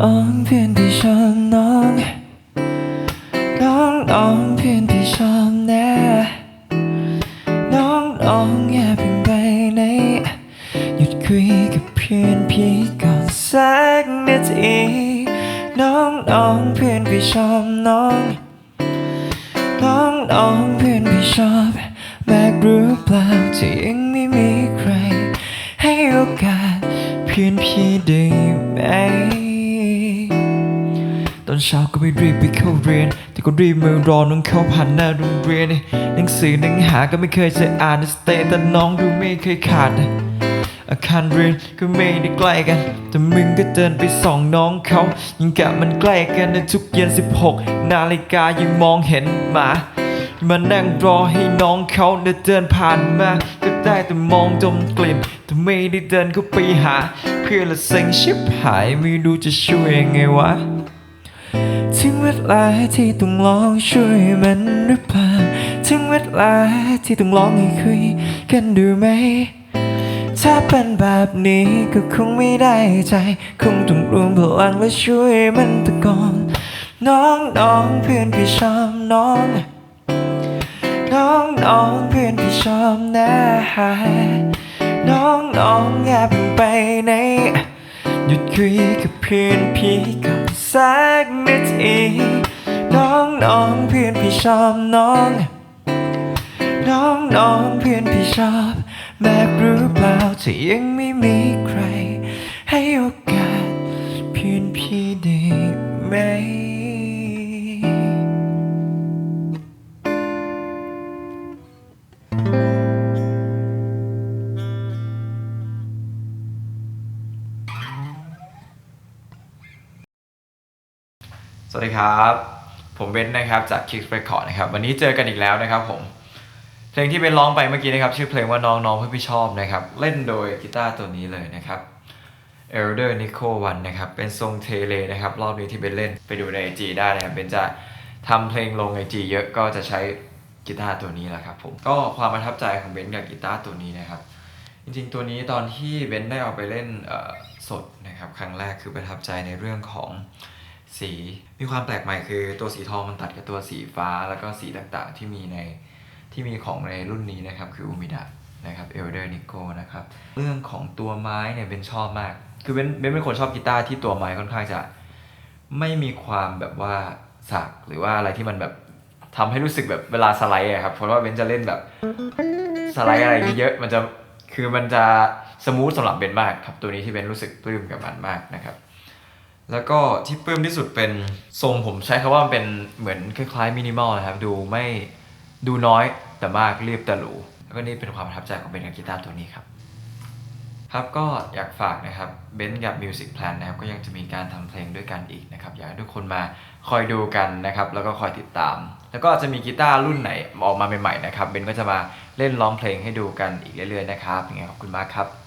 น้องเพื่อนที่ชอบน้องน้องน้องเพื่อนที่ชอบแน่น้องน้องอย่าเพิ่งไปไหนหยุดคุยกับเพื่อนพี่ก่อนสักนาทีน้องน้องเพื่อนพี่ชอบน้องน้องน้องเพื่อนพี่ชอบแบกรือเปล่าที่ยังไม่มีใคร ให้โอกาสเพื่อนพี่ได้ไหม เช้าก็ไม่รีบไปเข้าเรียน แต่ก็รีบมารอน้องเข้าผ่านหน้าโรงเรียนหนังสือหนังหาก็ไม่เคยจะอ่านสเตแต่น้องดูไม่เคยขาดอาคารเรียนก็ไม่ได้ใกล้กัน แต่มึงก็เดินไปส่องน้องเขายังกะมันใกล้กันในทุกเย็น 16 นาฬิกายังมองเห็นหมามานั่งรอให้น้องเขาเดินผ่านมา ก็ได้แต่มองดมกลิ่นแต่ไม่ได้เดินเข้าไปหา เพื่อนละเซ็งชิบหายไม่รู้จะช่วยยังไงวะ ถึงเวลาที่ต้องลองช่วยมันหรือเปล่าถึงเวลาที่ต้องลองให้คุยกันดูไหม ถ้าเป็นแบบนี้ก็คงไม่ได้ใจ คงต้องรวมพลังและช่วยมันตะกอนน้องน้องเพื่อนพี่ชอบน้องน้องน้องเพื่อนพี่ชอบนะน้องน้องแอย่าเพิ่งไปไหนหยุดคุยกับเพื่อนพี่ก่อน สักนาทีน้องน้องเพื่อนพี่ชอบน้อง น้องน้องเพื่อนพี่ชอบแบบรู้เปล่าที่ยังไม่มีใคร ให้โอกาสเพื่อนพี่ได้ไหม สวัสดีครับ ผมเบนซ์นะครับจาก Kick Record นะครับวันนี้เจอกันอีกแล้วนะครับผม เพลงที่เบนร้องไปเมื่อกี้นะครับ ชื่อเพลงว่าน้องน้องเพื่อนพี่ชอบนะครับ เล่นโดยกีตาร์ตัวนี้เลยนะครับ Elder Nico 1นะครับ เป็นทรงเทเลนะครับ รอบนี้ที่เบนเล่นไปดูใน IG ได้นะครับเบนจะทำเพลงลง IG เยอะก็จะใช้กีตาร์ตัวนี้แหละครับผมก็ความประทับใจของเบนซ์กับกีตาร์ตัวนี้นะครับ จริงๆตัวนี้ตอนที่เบนซ์ได้เอาไปเล่นสดนะครับ ครั้งแรกคือประทับใจในเรื่องของ สีมีความแปลกใหม่คือตัวสีทองมันตัดกับตัวสีฟ้าแล้วก็สีต่างๆที่มีในที่มีของในรุ่นนี้นะครับ คืออุมิดะนะครับเอลเดอร์นิโกนะครับเรื่องของตัวไม้เนี่ยเบนชอบมาก คือเบนเบนเป็นคนชอบกีตาร์ที่ตัวไม้ค่อนข้างจะไม่มีความแบบว่าสักหรือว่าอะไรที่มันแบบทำให้รู้สึกแบบเวลาสไลด์อะครับเพราะว่าเบนจะเล่นแบบสไลด์อะไรเยอะมันจะคือมันจะสมูทสำหรับเบนมากครับตัวนี้ที่เบนรู้สึกปลื้มกับมันมากนะครับ แล้วก็ที่ปลื้มที่สุดเป็นทรงผมใช้คำว่ามันเป็นเหมือนคล้ายๆมินิมอลนะครับ ดูไม่ดูน้อยแต่มากเรียบแต่หรูแล้วก็นี่เป็นความประทับใจของเบนกับกีตาร์ตัวนี้ครับ ครับก็อยากฝากนะครับเบนกับ Music Plan นะครับก็ยังจะมีการทำเพลงด้วยกันอีกนะครับ อยากให้ทุกคนมาคอยดูกันนะครับ แล้วก็คอยติดตาม แล้วก็จะมีกีตาร์รุ่นไหนออกมาใหม่ๆนะครับเบนก็จะมาเล่นร้องเพลงให้ดูกันอีกเรื่อยๆนะครับยังไงขอบคุณมากครับ